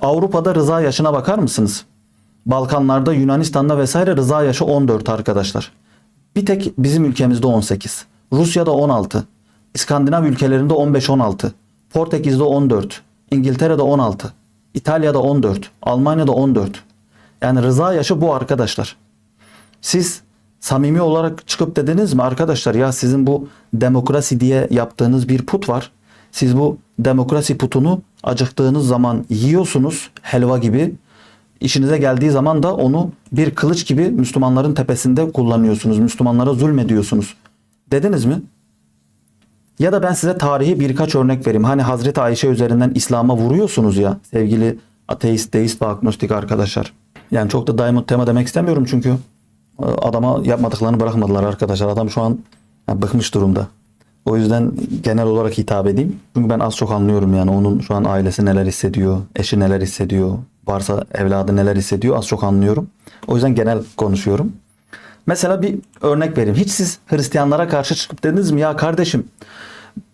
Avrupa'da rıza yaşına bakar mısınız? Balkanlarda, Yunanistan'da vesaire rıza yaşı 14 arkadaşlar. Bir tek bizim ülkemizde 18. Rusya'da 16. İskandinav ülkelerinde 15-16. Portekiz'de 14. İngiltere'de 16. İtalya'da 14. Almanya'da 14. Yani rıza yaşı bu arkadaşlar. Siz samimi olarak çıkıp dediniz mi arkadaşlar ya sizin bu demokrasi diye yaptığınız bir put var. Siz bu demokrasi putunu acıktığınız zaman yiyorsunuz helva gibi. İşinize geldiği zaman da onu bir kılıç gibi Müslümanların tepesinde kullanıyorsunuz. Müslümanlara zulmediyorsunuz. Dediniz mi? Ya da ben size tarihi birkaç örnek vereyim. Hani Hazreti Ayşe üzerinden İslam'a vuruyorsunuz ya sevgili ateist, deist ve agnostik arkadaşlar. Yani çok da daimut tema demek istemiyorum çünkü e, adama yapmadıklarını bırakmadılar arkadaşlar. Adam şu an bıkmış durumda. O yüzden genel olarak hitap edeyim. Çünkü ben az çok anlıyorum yani onun şu an ailesi neler hissediyor, eşi neler hissediyor, varsa evladı neler hissediyor az çok anlıyorum. O yüzden genel konuşuyorum. Mesela bir örnek vereyim. Hiç siz Hristiyanlara karşı çıkıp dediniz mi ya kardeşim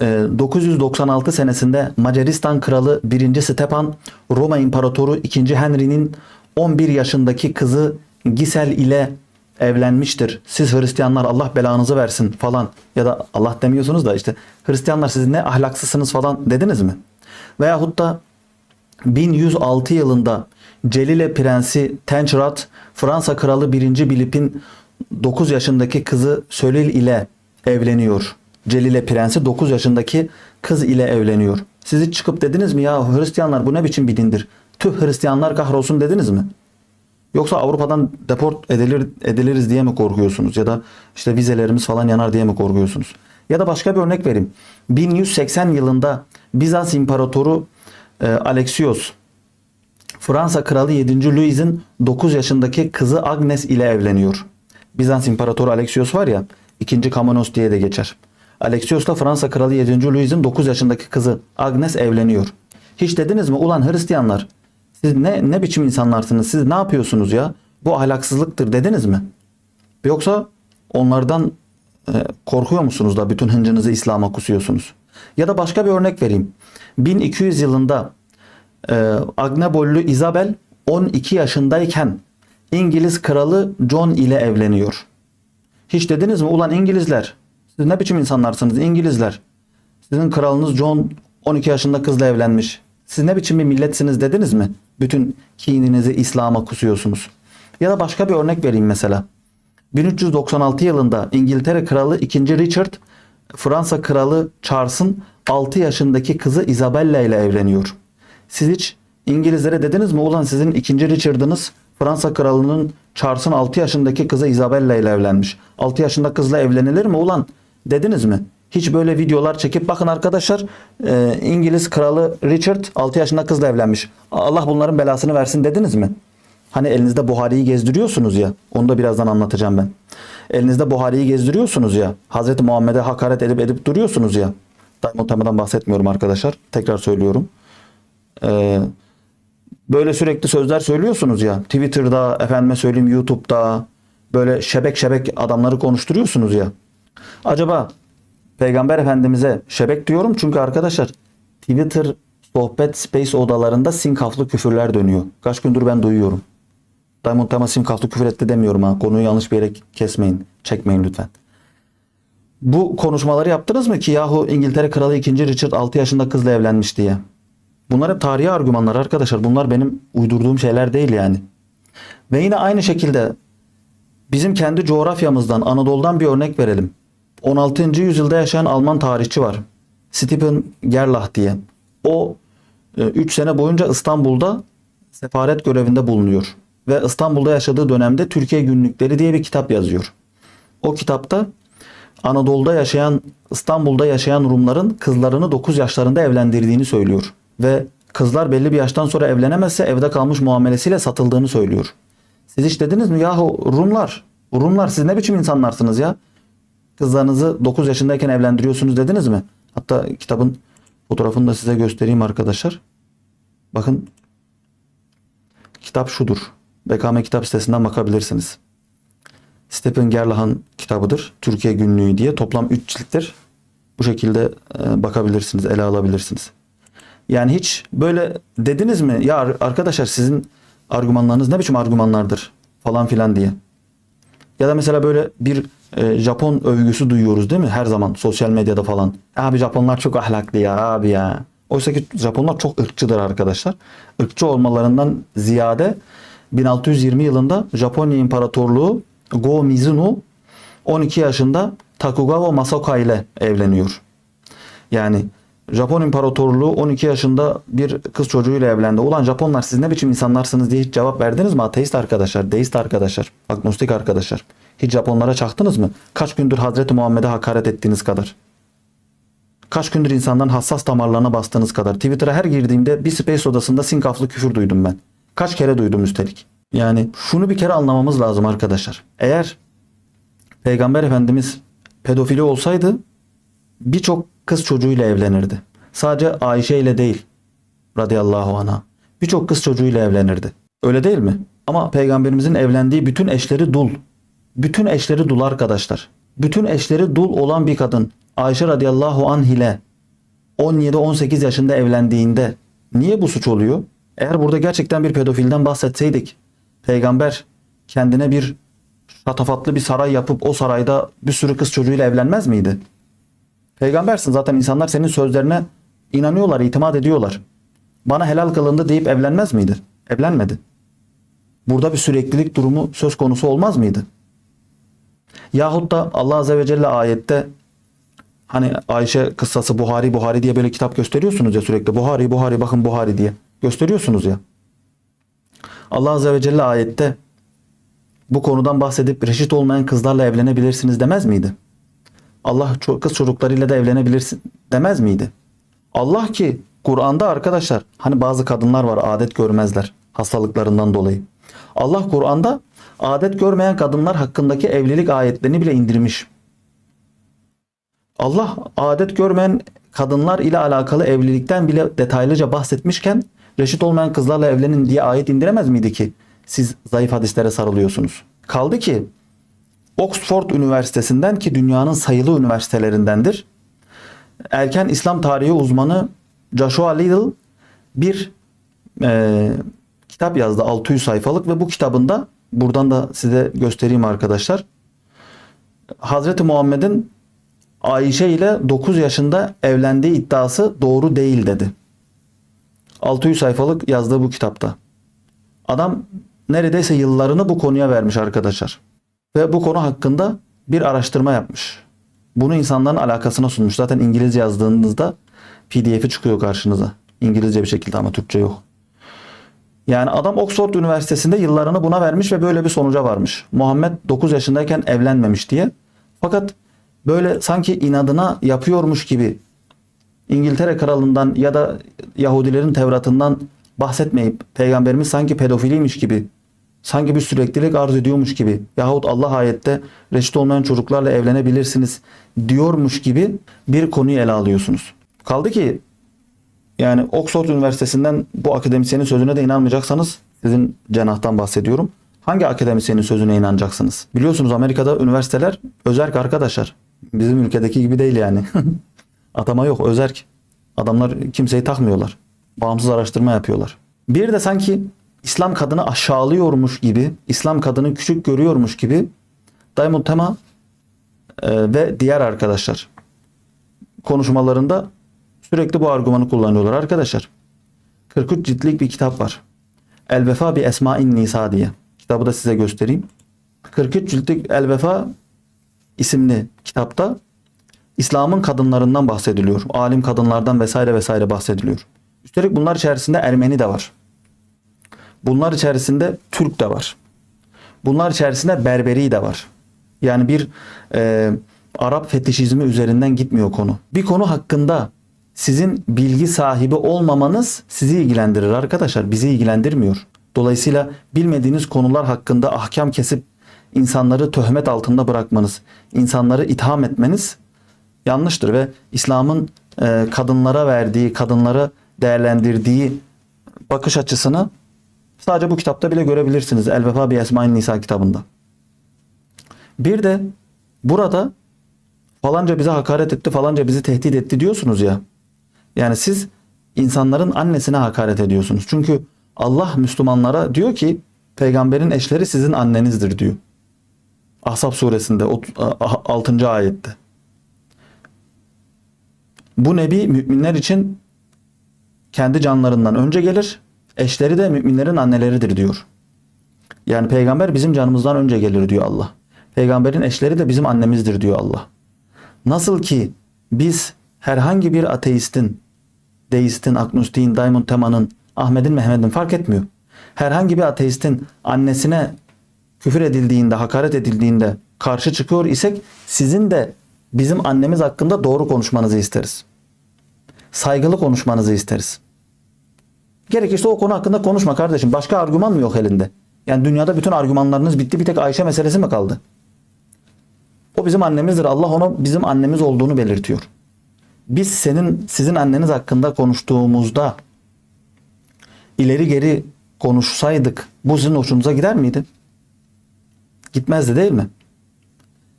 e, 996 senesinde Macaristan kralı 1. Stepan Roma İmparatoru 2. Henry'nin 11 yaşındaki kızı Gisel ile evlenmiştir. Siz Hristiyanlar Allah belanızı versin falan ya da Allah demiyorsunuz da işte Hristiyanlar siz ne ahlaksızsınız falan dediniz mi? Veyahut da 1106 yılında Celile Prensi Tençrat Fransa Kralı 1. Bilip'in 9 yaşındaki kızı Sölil ile evleniyor. Celile Prensi 9 yaşındaki kız ile evleniyor. Sizi çıkıp dediniz mi ya Hristiyanlar bu ne biçim bir dindir? Tüh Hristiyanlar kahrolsun dediniz mi? Yoksa Avrupa'dan deport edilir, ediliriz diye mi korkuyorsunuz? Ya da işte vizelerimiz falan yanar diye mi korkuyorsunuz? Ya da başka bir örnek vereyim. 1180 yılında Bizans İmparatoru e, Alexios Fransa Kralı 7. Louis'in 9 yaşındaki kızı Agnes ile evleniyor. Bizans İmparatoru Alexios var ya 2. Kamanos diye de geçer. Alexios'la Fransa Kralı 7. Louis'in 9 yaşındaki kızı Agnes evleniyor. Hiç dediniz mi ulan Hristiyanlar siz ne ne biçim insanlarsınız? Siz ne yapıyorsunuz ya? Bu ahlaksızlıktır dediniz mi? Yoksa onlardan e, korkuyor musunuz da bütün hıncınızı İslam'a kusuyorsunuz? Ya da başka bir örnek vereyim. 1200 yılında e, Agnebollu Isabel 12 yaşındayken İngiliz kralı John ile evleniyor. Hiç dediniz mi ulan İngilizler? Siz ne biçim insanlarsınız İngilizler? Sizin kralınız John 12 yaşında kızla evlenmiş. Siz ne biçim bir milletsiniz dediniz mi? Bütün kininizi İslam'a kusuyorsunuz. Ya da başka bir örnek vereyim mesela. 1396 yılında İngiltere Kralı 2. Richard Fransa Kralı Charles'ın 6 yaşındaki kızı Isabella ile evleniyor. Siz hiç İngilizlere dediniz mi ulan sizin 2. Richard'ınız Fransa Kralı'nın Charles'ın 6 yaşındaki kızı Isabella ile evlenmiş. 6 yaşında kızla evlenilir mi ulan dediniz mi? Hiç böyle videolar çekip bakın arkadaşlar e, İngiliz kralı Richard 6 yaşında kızla evlenmiş. Allah bunların belasını versin dediniz mi? Hani elinizde Buhari'yi gezdiriyorsunuz ya. Onu da birazdan anlatacağım ben. Elinizde Buhari'yi gezdiriyorsunuz ya. Hazreti Muhammed'e hakaret edip edip duruyorsunuz ya. Diamond temadan bahsetmiyorum arkadaşlar. Tekrar söylüyorum. Ee, böyle sürekli sözler söylüyorsunuz ya. Twitter'da, efendime söyleyeyim YouTube'da böyle şebek şebek adamları konuşturuyorsunuz ya. Acaba Peygamber Efendimiz'e şebek diyorum çünkü arkadaşlar Twitter sohbet space odalarında sinkaflı küfürler dönüyor. Kaç gündür ben duyuyorum. Diamond Tema sinkaflı küfür etti demiyorum ha. Konuyu yanlış bir yere kesmeyin. Çekmeyin lütfen. Bu konuşmaları yaptınız mı ki yahu İngiltere Kralı 2. Richard 6 yaşında kızla evlenmiş diye. Bunlar hep tarihi argümanlar arkadaşlar. Bunlar benim uydurduğum şeyler değil yani. Ve yine aynı şekilde bizim kendi coğrafyamızdan Anadolu'dan bir örnek verelim. 16. yüzyılda yaşayan Alman tarihçi var. Stephen Gerlach diye. O 3 sene boyunca İstanbul'da sefaret görevinde bulunuyor. Ve İstanbul'da yaşadığı dönemde Türkiye Günlükleri diye bir kitap yazıyor. O kitapta Anadolu'da yaşayan, İstanbul'da yaşayan Rumların kızlarını 9 yaşlarında evlendirdiğini söylüyor. Ve kızlar belli bir yaştan sonra evlenemezse evde kalmış muamelesiyle satıldığını söylüyor. Siz hiç dediniz mi yahu Rumlar, Rumlar siz ne biçim insanlarsınız ya? Kızlarınızı 9 yaşındayken evlendiriyorsunuz dediniz mi? Hatta kitabın fotoğrafını da size göstereyim arkadaşlar. Bakın kitap şudur. BKM kitap sitesinden bakabilirsiniz. Stephen Gerlach'ın kitabıdır. Türkiye Günlüğü diye. Toplam 3 cilttir. Bu şekilde e, bakabilirsiniz, ele alabilirsiniz. Yani hiç böyle dediniz mi ya ar- arkadaşlar sizin argümanlarınız ne biçim argümanlardır falan filan diye. Ya da mesela böyle bir e, Japon övgüsü duyuyoruz değil mi? Her zaman sosyal medyada falan. Abi Japonlar çok ahlaklı ya abi ya. Oysa ki Japonlar çok ırkçıdır arkadaşlar. Irkçı olmalarından ziyade 1620 yılında Japonya İmparatorluğu Go Mizuno 12 yaşında Tokugawa Masaoka ile evleniyor. Yani Japon İmparatorluğu 12 yaşında bir kız çocuğuyla evlendi. Ulan Japonlar siz ne biçim insanlarsınız diye hiç cevap verdiniz mi? Ateist arkadaşlar, deist arkadaşlar, agnostik arkadaşlar. Hiç Japonlara çaktınız mı? Kaç gündür Hazreti Muhammed'e hakaret ettiğiniz kadar. Kaç gündür insanların hassas damarlarına bastığınız kadar. Twitter'a her girdiğimde bir space odasında sinkaflı küfür duydum ben. Kaç kere duydum üstelik. Yani şunu bir kere anlamamız lazım arkadaşlar. Eğer Peygamber Efendimiz pedofili olsaydı birçok kız çocuğuyla evlenirdi. Sadece Ayşe ile değil radıyallahu anha. Birçok kız çocuğuyla evlenirdi. Öyle değil mi? Ama peygamberimizin evlendiği bütün eşleri dul. Bütün eşleri dul arkadaşlar. Bütün eşleri dul olan bir kadın Ayşe radıyallahu anh ile 17-18 yaşında evlendiğinde niye bu suç oluyor? Eğer burada gerçekten bir pedofilden bahsetseydik peygamber kendine bir şatafatlı bir saray yapıp o sarayda bir sürü kız çocuğuyla evlenmez miydi? Peygambersin zaten insanlar senin sözlerine inanıyorlar, itimat ediyorlar. Bana helal kılındı deyip evlenmez miydi? Evlenmedi. Burada bir süreklilik durumu söz konusu olmaz mıydı? Yahut da Allah Azze ve Celle ayette hani Ayşe kıssası Buhari Buhari diye böyle kitap gösteriyorsunuz ya sürekli. Buhari Buhari bakın Buhari diye gösteriyorsunuz ya. Allah Azze ve Celle ayette bu konudan bahsedip reşit olmayan kızlarla evlenebilirsiniz demez miydi? Allah kız çocuklarıyla da evlenebilirsin demez miydi? Allah ki Kur'an'da arkadaşlar hani bazı kadınlar var adet görmezler hastalıklarından dolayı. Allah Kur'an'da adet görmeyen kadınlar hakkındaki evlilik ayetlerini bile indirmiş. Allah adet görmeyen kadınlar ile alakalı evlilikten bile detaylıca bahsetmişken reşit olmayan kızlarla evlenin diye ayet indiremez miydi ki? Siz zayıf hadislere sarılıyorsunuz. Kaldı ki Oxford Üniversitesi'nden ki dünyanın sayılı üniversitelerindendir. Erken İslam tarihi uzmanı Joshua Liddell bir e, kitap yazdı 600 sayfalık ve bu kitabında buradan da size göstereyim arkadaşlar. Hazreti Muhammed'in Ayşe ile 9 yaşında evlendiği iddiası doğru değil dedi. 600 sayfalık yazdığı bu kitapta. Adam neredeyse yıllarını bu konuya vermiş arkadaşlar. Ve bu konu hakkında bir araştırma yapmış. Bunu insanların alakasına sunmuş. Zaten İngilizce yazdığınızda pdf'i çıkıyor karşınıza. İngilizce bir şekilde ama Türkçe yok. Yani adam Oxford Üniversitesi'nde yıllarını buna vermiş ve böyle bir sonuca varmış. Muhammed 9 yaşındayken evlenmemiş diye. Fakat böyle sanki inadına yapıyormuş gibi İngiltere kralından ya da Yahudilerin Tevrat'ından bahsetmeyip peygamberimiz sanki pedofiliymiş gibi sanki bir süreklilik arz ediyormuş gibi yahut Allah ayette reşit olmayan çocuklarla evlenebilirsiniz diyormuş gibi bir konuyu ele alıyorsunuz. Kaldı ki yani Oxford Üniversitesi'nden bu akademisyenin sözüne de inanmayacaksanız sizin cenahtan bahsediyorum. Hangi akademisyenin sözüne inanacaksınız? Biliyorsunuz Amerika'da üniversiteler özerk arkadaşlar. Bizim ülkedeki gibi değil yani. Atama yok özerk. Adamlar kimseyi takmıyorlar. Bağımsız araştırma yapıyorlar. Bir de sanki İslam kadını aşağılıyormuş gibi, İslam kadını küçük görüyormuş gibi Diamond Tema e, ve diğer arkadaşlar konuşmalarında sürekli bu argümanı kullanıyorlar arkadaşlar. 43 ciltlik bir kitap var. El Vefa bi Esma'in Nisa diye. Kitabı da size göstereyim. 43 ciltlik El Vefa isimli kitapta İslam'ın kadınlarından bahsediliyor. Alim kadınlardan vesaire vesaire bahsediliyor. Üstelik bunlar içerisinde Ermeni de var. Bunlar içerisinde Türk de var. Bunlar içerisinde Berberi de var. Yani bir e, Arap fetişizmi üzerinden gitmiyor konu. Bir konu hakkında sizin bilgi sahibi olmamanız sizi ilgilendirir arkadaşlar. Bizi ilgilendirmiyor. Dolayısıyla bilmediğiniz konular hakkında ahkam kesip insanları töhmet altında bırakmanız, insanları itham etmeniz yanlıştır ve İslam'ın e, kadınlara verdiği, kadınlara değerlendirdiği bakış açısını sadece bu kitapta bile görebilirsiniz. El Vefa bi Esmain Nisa kitabında. Bir de burada falanca bize hakaret etti, falanca bizi tehdit etti diyorsunuz ya. Yani siz insanların annesine hakaret ediyorsunuz. Çünkü Allah Müslümanlara diyor ki peygamberin eşleri sizin annenizdir diyor. Ahzab suresinde 6. ayette. Bu nebi müminler için kendi canlarından önce gelir. Eşleri de müminlerin anneleridir diyor. Yani peygamber bizim canımızdan önce gelir diyor Allah. Peygamberin eşleri de bizim annemizdir diyor Allah. Nasıl ki biz herhangi bir ateistin, deistin, agnostiğin, Diamond Tema'nın, Ahmet'in, Mehmet'in fark etmiyor. Herhangi bir ateistin annesine küfür edildiğinde, hakaret edildiğinde karşı çıkıyor isek sizin de bizim annemiz hakkında doğru konuşmanızı isteriz. Saygılı konuşmanızı isteriz. Gerekirse o konu hakkında konuşma kardeşim. Başka argüman mı yok elinde? Yani dünyada bütün argümanlarınız bitti. Bir tek Ayşe meselesi mi kaldı? O bizim annemizdir. Allah ona bizim annemiz olduğunu belirtiyor. Biz senin sizin anneniz hakkında konuştuğumuzda ileri geri konuşsaydık bu sizin hoşunuza gider miydi? Gitmezdi değil mi?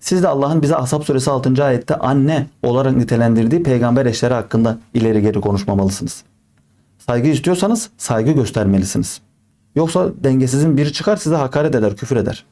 Siz de Allah'ın bize Ashab suresi 6. ayette anne olarak nitelendirdiği peygamber eşleri hakkında ileri geri konuşmamalısınız. Saygı istiyorsanız saygı göstermelisiniz. Yoksa dengesizin biri çıkar size hakaret eder, küfür eder.